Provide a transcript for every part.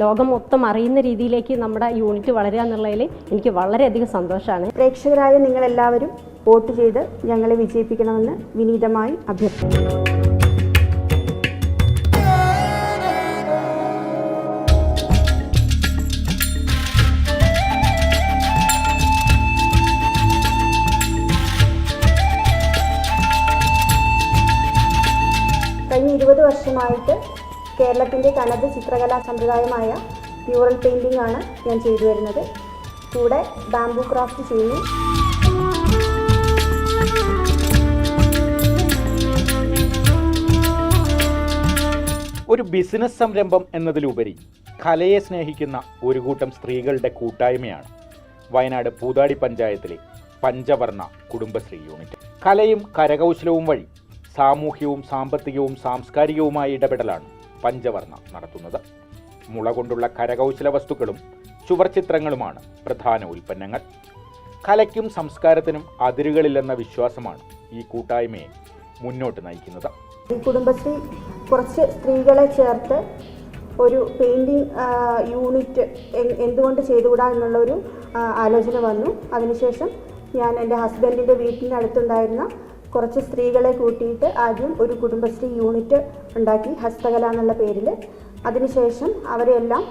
ലോകം മൊത്തം അറിയുന്ന രീതിയിലേക്ക് നമ്മുടെ യൂണിറ്റ് വളരുക എന്നുള്ളതിൽ എനിക്ക് വളരെയധികം സന്തോഷമാണ്. പ്രേക്ഷകരായ നിങ്ങളെല്ലാവരും വോട്ട് ചെയ്ത് ഞങ്ങളെ വിജയിപ്പിക്കണമെന്ന് വിനീതമായി അഭ്യർത്ഥിക്കുന്നു. കഴിഞ്ഞ ഇരുപത് വർഷമായിട്ട് കേരളത്തിന്റെ തനത് ചിത്രകലാ സമ്പ്രദായമായ പ്യൂറൽ പെയിന്റിംഗ് ആണ് ഞാൻ ചെയ്തു വരുന്നത്. കൂടെ ബാംബു ക്രാഫ്റ്റ് ചെയ്യുന്നു ഒരു ബിസിനസ് സംരംഭം എന്നതിലുപരി കലയെ സ്നേഹിക്കുന്ന ഒരു കൂട്ടം സ്ത്രീകളുടെ കൂട്ടായ്മയാണ് വയനാട് പൂതാടി പഞ്ചായത്തിലെ പഞ്ചവർണ കുടുംബശ്രീ യൂണിറ്റ്. കലയും കരകൗശലവും വഴി സാമൂഹ്യവും സാമ്പത്തികവും സാംസ്കാരികവുമായ ഇടപെടലാണ് പഞ്ചവർണ നടത്തുന്നത്. മുള കൊണ്ടുള്ള കരകൗശല വസ്തുക്കളും ചുവർചിത്രങ്ങളുമാണ് പ്രധാന ഉൽപ്പന്നങ്ങൾ. കലയ്ക്കും സംസ്കാരത്തിനും അതിരുകളില്ലെന്ന വിശ്വാസമാണ് ഈ കൂട്ടായ്മയെ മുന്നോട്ട് നയിക്കുന്നത്. കുടുംബശ്രീ കുറച്ച് സ്ത്രീകളെ ചേർത്ത് ഒരു പെയിന്റിങ് യൂണിറ്റ് എന്തുകൊണ്ട് ചെയ്തുകൂടാ എന്നുള്ളൊരു ആലോചന വന്നു. അതിനുശേഷം ഞാൻ എന്റെ ഹസ്ബൻഡിന്റെ വീട്ടിന്റെ അടുത്തുണ്ടായിരുന്ന കുറച്ച് സ്ത്രീകളെ കൂട്ടിയിട്ട് ആദ്യം ഒരു കുടുംബശ്രീ യൂണിറ്റ് ഉണ്ടാക്കി ഹസ്തകല എന്നുള്ള പേരിൽ അതിനുശേഷം അവരെല്ലാം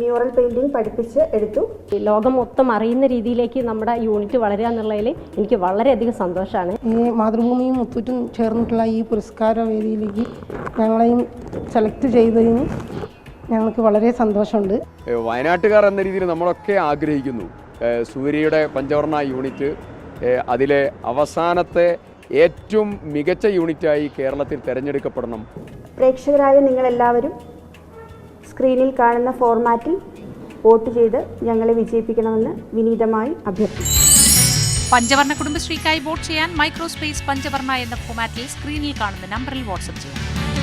മ്യൂറൽ പെയിന്റിങ് പഠിപ്പിച്ച് എടുത്തു. ലോകം മൊത്തം അറിയുന്ന രീതിയിലേക്ക് നമ്മുടെ യൂണിറ്റ് വളരുക എന്നുള്ളതിൽ എനിക്ക് വളരെയധികം സന്തോഷമാണ് ഈ മാതൃഭൂമിയും മുത്തൂറ്റും ചേർന്നിട്ടുള്ള ഈ പുരസ്കാര വേദിയിലേക്ക് ഞങ്ങളെയും സെലക്ട് ചെയ്തതിന് ഞങ്ങൾക്ക് വളരെ സന്തോഷമുണ്ട്. വയനാട്ടുകാർ എന്ന രീതിയിൽ നമ്മളൊക്കെ ആഗ്രഹിക്കുന്നു. സൂര്യയുടെ പഞ്ചവർണ യൂണിറ്റ് അതിലെ അവസാനത്തെ ഏറ്റവും മികച്ച യൂണിറ്റായി കേരളത്തിൽ തിരഞ്ഞെടുക്കപ്പെടണം. പ്രേക്ഷകരായ നിങ്ങളെല്ലാവരും സ്ക്രീനിൽ കാണുന്ന ഫോർമാറ്റിൽ വോട്ട് ചെയ്ത് ഞങ്ങളെ വിജയിപ്പിക്കണമെന്ന് വിനീതമായി അഭ്യർത്ഥിക്കുന്നു. പഞ്ചവർണ കുടുംബശ്രീക്കായി വോട്ട് ചെയ്യാൻ മൈക്രോസ്പേസ് പഞ്ചവർണ എന്ന ഫോർമാറ്റിൽ സ്ക്രീനിൽ കാണുന്ന നമ്പറിൽ വാട്സപ്പ് ചെയ്യാം.